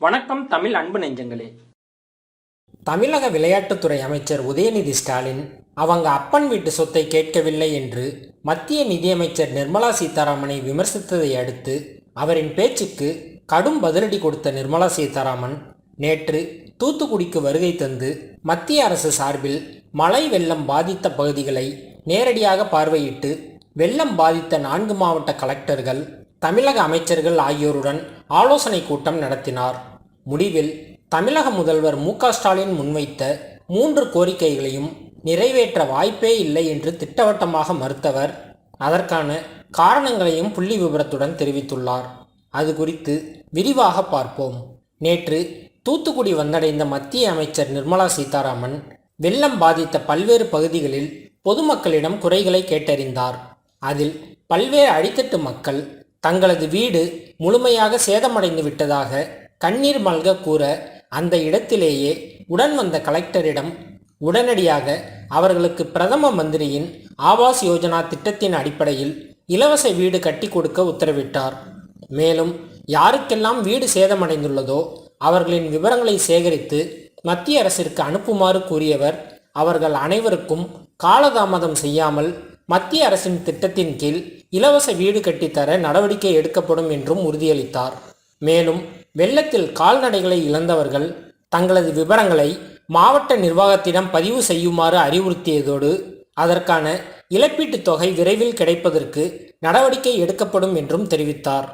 வணக்கம் தமிழ் அன்பு நெஞ்சங்களே. தமிழக விளையாட்டுத்துறை அமைச்சர் உதயநிதி ஸ்டாலின் அவங்க அப்பன் வீட்டு சொத்தை கேட்கவில்லை என்று மத்திய நிதியமைச்சர் நிர்மலா சீதாராமனை விமர்சித்ததை அடுத்து அவரின் பேச்சுக்கு கடும் பதிலடி கொடுத்த நிர்மலா சீதாராமன் நேற்று தூத்துக்குடிக்கு வருகை தந்து மத்திய அரசு சார்பில் மழை வெள்ளம் பாதித்த பகுதிகளை நேரடியாக பார்வையிட்டு வெள்ளம் பாதித்த நான்கு மாவட்ட கலெக்டர்கள் தமிழக அமைச்சர்கள் ஆகியோருடன் ஆலோசனை கூட்டம் நடத்தினார். முடிவில் தமிழக முதல்வர் மு ஸ்டாலின் முன்வைத்த மூன்று கோரிக்கைகளையும் நிறைவேற்ற வாய்ப்பே இல்லை என்று திட்டவட்டமாக மறுத்தவர். அதற்கான காரணங்களையும் புள்ளி விவரத்துடன் தெரிவித்துள்ளார். அது குறித்து விரிவாக பார்ப்போம். நேற்று தூத்துக்குடி வந்தடைந்த மத்திய அமைச்சர் நிர்மலா சீதாராமன் வெள்ளம் பாதித்த பல்வேறு பகுதிகளில் பொதுமக்களிடம் குறைகளை கேட்டறிந்தார். அதில் பல்வேறு அடித்தட்டு மக்கள் தங்களது வீடு முழுமையாக சேதமடைந்து விட்டதாக கண்ணீர் மல்க கூற அந்த இடத்திலேயே உடன் வந்த கலெக்டரிடம் உடனடியாக அவர்களுக்கு பிரதம மந்திரியின் ஆவாஸ் யோஜனா திட்டத்தின் அடிப்படையில் இலவச வீடு கட்டி கொடுக்க உத்தரவிட்டார். மேலும் யாருக்கெல்லாம் வீடு சேதமடைந்துள்ளதோ அவர்களின் விவரங்களை சேகரித்து மத்திய அரசிற்கு அனுப்புமாறு கூறியவர் அவர்கள் அனைவருக்கும் காலதாமதம் செய்யாமல் மத்திய அரசின் திட்டத்தின் கீழ் இலவச வீடு கட்டித்தர நடவடிக்கை எடுக்கப்படும் என்றும் உறுதியளித்தார். மேலும் வெள்ளத்தில் கால்நடைகளை இழந்தவர்கள் தங்களது விவரங்களை மாவட்ட நிர்வாகத்திடம் பதிவு செய்யுமாறு அறிவுறுத்தியதோடு அதற்கான இழப்பீட்டுத் தொகை விரைவில் கிடைப்பதற்கு நடவடிக்கை எடுக்கப்படும் என்றும் தெரிவித்தார்.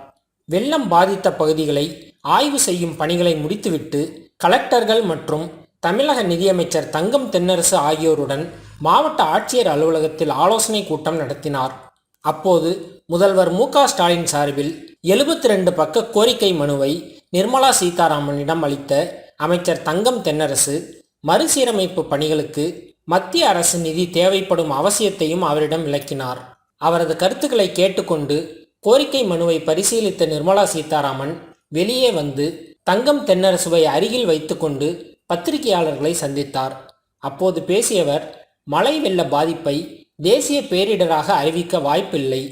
வெள்ளம் பாதித்த பகுதிகளை ஆய்வு செய்யும் பணிகளை முடித்துவிட்டு கலெக்டர்கள் மற்றும் தமிழக நிதியமைச்சர் தங்கம் தென்னரசு ஆகியோருடன் மாவட்ட ஆட்சியர் அலுவலகத்தில் ஆலோசனை கூட்டம் நடத்தினார். அப்போது முதல்வர் மு க ஸ்டாலின் சார்பில் எழுபத்தி ரெண்டு பக்க கோரிக்கை மனுவை நிர்மலா சீதாராமனிடம் அளித்த அமைச்சர் தங்கம் தென்னரசு மறுசீரமைப்பு பணிகளுக்கு மத்திய அரசு நிதி தேவைப்படும் அவசியத்தையும் அவரிடம் விளக்கினார். அவரது கருத்துக்களை கேட்டுக்கொண்டு கோரிக்கை மனுவை பரிசீலித்த நிர்மலா சீதாராமன் வெளியே வந்து தங்கம் தென்னரசுவை அருகில் வைத்துக்கொண்டு பத்திரிகையாளர்களை சந்தித்தார். அப்போது பேசியவர் மழை வெள்ள பாதிப்பை தேசிய பேரிடராக அறிவிக்க வாய்ப்பில்லை.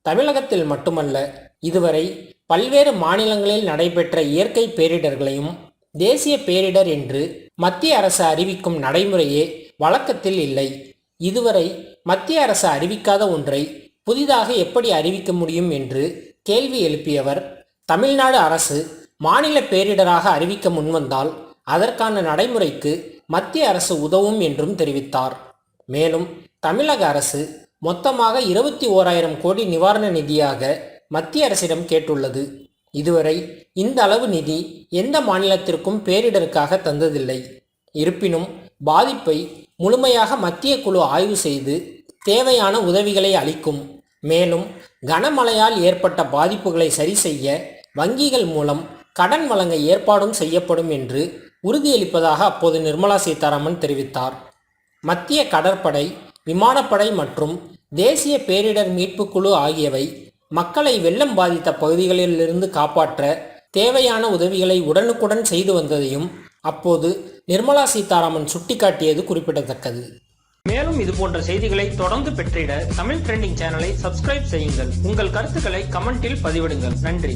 தமிழகத்தில் மட்டுமல்ல இதுவரை பல்வேறு மாநிலங்களில் நடைபெற்ற இயற்கை பேரிடர்களையும் தேசிய பேரிடர் என்று மத்திய அரசு அறிவிக்கும் நடைமுறையே வழக்கத்தில் இல்லை. இதுவரை மத்திய அரசு அறிவிக்காத ஒன்றை புதிதாக எப்படி அறிவிக்க முடியும் என்று கேள்வி எழுப்பியவர் தமிழ்நாடு அரசு மாநில பேரிடராக அறிவிக்க முன்வந்தால் அதற்கான நடைமுறைக்கு மத்திய அரசு உதவும் என்றும் தெரிவித்தார். மேலும் தமிழக அரசு மொத்தமாக இருபத்தி ஓராயிரம் கோடி நிவாரண நிதியாக மத்திய அரசிடம் கேட்டுள்ளது. இதுவரை இந்த அளவு நிதி எந்த மாநிலத்திற்கும் பேரிடருக்காக தந்ததில்லை. இருப்பினும் பாதிப்பை முழுமையாக மத்திய குழு ஆய்வு செய்து தேவையான உதவிகளை அளிக்கும். மேலும் கனமழையால் ஏற்பட்ட பாதிப்புகளை சரி செய்ய வங்கிகள் மூலம் கடன் வழங்க ஏற்பாடும் செய்யப்படும் என்று உறுதியளிப்பதாக அப்போது நிர்மலா சீதாராமன் தெரிவித்தார். மத்திய கடற்படை விமானப்படை மற்றும் தேசிய பேரிடர் மீட்புக் குழு ஆகியவை மக்களை வெள்ளம் பாதித்த பகுதிகளிலிருந்து காப்பாற்ற தேவையான உதவிகளை உடனுக்குடன் செய்து வந்ததையும் அப்போது நிர்மலா சீதாராமன் சுட்டிக்காட்டியது குறிப்பிடத்தக்கது. மேலும் இது போன்ற செய்திகளை தொடர்ந்து பெற்றிட தமிழ் ட்ரெண்டிங் சேனலை சப்ஸ்கிரைப் செய்யுங்கள். உங்கள் கருத்துக்களை கமெண்டில் பதிவிடுங்கள். நன்றி.